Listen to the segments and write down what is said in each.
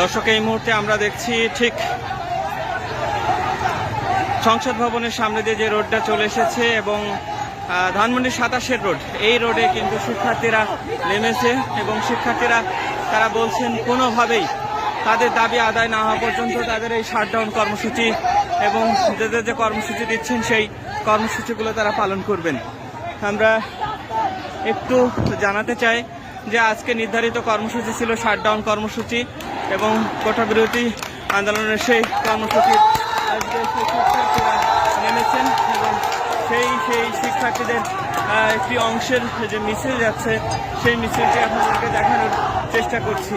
দর্শক, এই মুহূর্তে আমরা দেখছি ঠিক সংসদ ভবনের সামনে দিয়ে যে রোডটা চলে এসেছে এবং ধানমন্ডির সাতাশের রোড। এই রোডে কিন্তু শিক্ষার্থীরা নেমেছে এবং শিক্ষার্থীরা, তারা বলছেন কোনোভাবেই তাদের দাবি আদায় না হওয়া পর্যন্ত তাদের এই শাটডাউন কর্মসূচি এবং যাদের যে কর্মসূচি দিচ্ছেন, সেই কর্মসূচিগুলো তারা পালন করবেন। আমরা একটু জানাতে চাই যে আজকে নির্ধারিত কর্মসূচি ছিল শাটডাউন কর্মসূচি। এবং কোটা বিরোধী আন্দোলনের সেই কর্মসূচি আজকে সেই শিক্ষার্থীরা নেমেছেন এবং সেই সেই শিক্ষার্থীদের একটি অংশের যে মিছিল যাচ্ছে, সেই মিছিলটি আপনাদেরকে দেখানোর চেষ্টা করছি।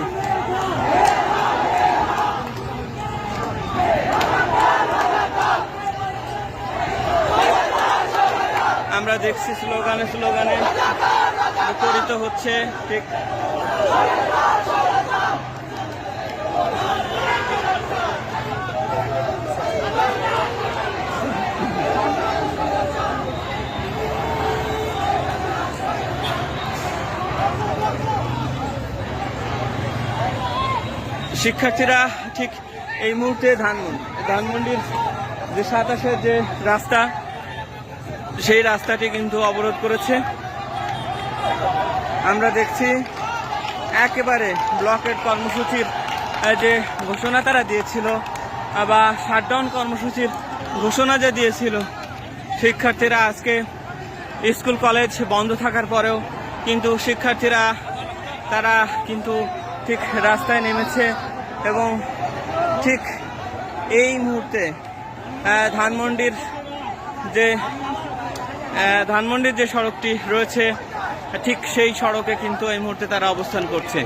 আমরা দেখছি স্লোগানে স্লোগানে মুখরিত হচ্ছে ঠিক শিক্ষার্থীরা ঠিক এই মুহূর্তে ধানমন্ডি, ধানমন্ডির যে সাতাশের যে রাস্তা, সেই রাস্তাটি কিন্তু অবরোধ করেছে। আমরা দেখছি একেবারে ব্লকের কর্মসূচির যে ঘোষণা তারা দিয়েছিল বা শাটডাউন কর্মসূচির ঘোষণা যে দিয়েছিল, শিক্ষার্থীরা আজকে স্কুল, কলেজ বন্ধ থাকার পরেও কিন্তু শিক্ষার্থীরা, তারা কিন্তু ঠিক রাস্তায় নেমেছে এবং ঠিক এই মুহূর্তে ধানমন্ডির যে ধানমন্ডির যে সড়কটি রয়েছে, ঠিক সেই সড়কে কিন্তু এই মুহূর্তে তারা অবস্থান করছে।